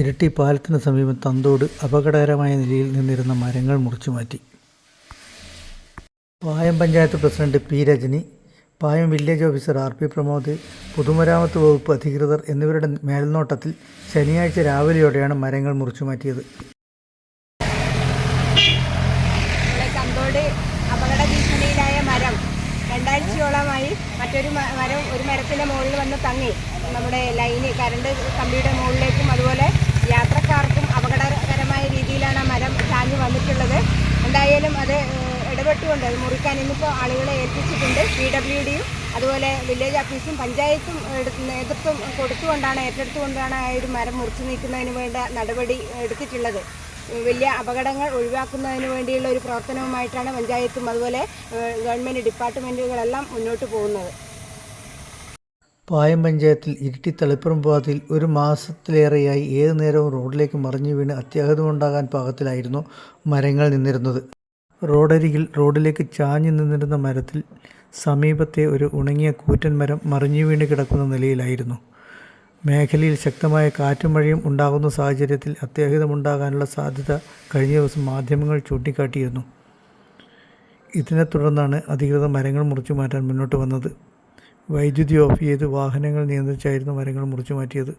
ഇരട്ടി പാലത്തിന് സമീപം തന്തോട് അപകടകരമായ നിലയിൽ നിന്നിരുന്ന മരങ്ങൾ മുറിച്ചു മാറ്റി. Payam panchayat president P Rajani Payam village officer R P Pramod പൊതുമരാമത്ത് വകുപ്പ് അധികൃതർ എന്നിവരുടെ മേൽനോട്ടത്തിൽ ശനിയാഴ്ച രാവിലെയോടെയാണ് മരങ്ങൾ മുറിച്ചു മാറ്റിയത്. അപകട ഭീഷണിയിലായ മരം രണ്ടാഴ്ചയോളമായി മറ്റൊരു മരം ഒരു മരത്തിന്റെ മുകളിൽ വന്ന് തങ്ങി. നമ്മുടെ ലൈന് കറണ്ട് കമ്പിയുടെ മുകളിലേക്കും അതുപോലെ യാത്രക്കാർക്കും അപകടകരമായ രീതിയിലാണ് ആ മരം ചാഞ്ഞു വന്നിട്ടുള്ളത്. എന്തായാലും അത് ഇടപെട്ടുകൊണ്ട് അത് മുറിക്കാൻ ഇന്നിപ്പോൾ ആളുകളെ ഏൽപ്പിച്ചിട്ടുണ്ട്. പി ഡബ്ല്യു ഡിയും അതുപോലെ വില്ലേജ് ഓഫീസും പഞ്ചായത്തും നേതൃത്വം കൊടുത്തുകൊണ്ടാണ് ഏറ്റെടുത്തുകൊണ്ടാണ് ആ ഒരു മരം മുറിച്ചു നീക്കുന്നതിന് വേണ്ട നടപടി എടുത്തിട്ടുള്ളത്. വലിയ അപകടങ്ങൾ ഒഴിവാക്കുന്നതിന് വേണ്ടിയുള്ള ഒരു പ്രവർത്തനവുമായിട്ടാണ് പഞ്ചായത്തും അതുപോലെ ഗവൺമെന്റ് ഡിപ്പാർട്ട്മെന്റുകളെല്ലാം മുന്നോട്ട് പോകുന്നത്. പായം പഞ്ചായത്തിൽ ഇരിട്ടി തളിപ്പുറം പാതയിൽ ഒരു മാസത്തിലേറെയായി ഏതു നേരവും റോഡിലേക്ക് മറിഞ്ഞു വീണ് അത്യാഹിതമുണ്ടാകാൻ പാകത്തിലായിരുന്നു മരങ്ങൾ നിന്നിരുന്നത്. റോഡരികിൽ റോഡിലേക്ക് ചാഞ്ഞു നിന്നിരുന്ന മരത്തിൽ സമീപത്തെ ഒരു ഉണങ്ങിയ കൂറ്റൻ മരം മറിഞ്ഞു വീണ് കിടക്കുന്ന നിലയിലായിരുന്നു. മേഖലയിൽ ശക്തമായ കാറ്റും മഴയും ഉണ്ടാകുന്ന സാഹചര്യത്തിൽ അത്യാഹിതമുണ്ടാകാനുള്ള സാധ്യത കഴിഞ്ഞ ദിവസം മാധ്യമങ്ങൾ ചൂണ്ടിക്കാട്ടിയിരുന്നു. ഇതിനെ തുടർന്നാണ് അധികൃതർ മരങ്ങൾ മുറിച്ചു മാറ്റാൻ മുന്നോട്ട് വന്നത്. വൈദ്യുതി ഓഫ് ചെയ്ത് വാഹനങ്ങൾ നിയന്ത്രിച്ചായിരുന്നു മരങ്ങൾ മുറിച്ചു മാറ്റിയത്.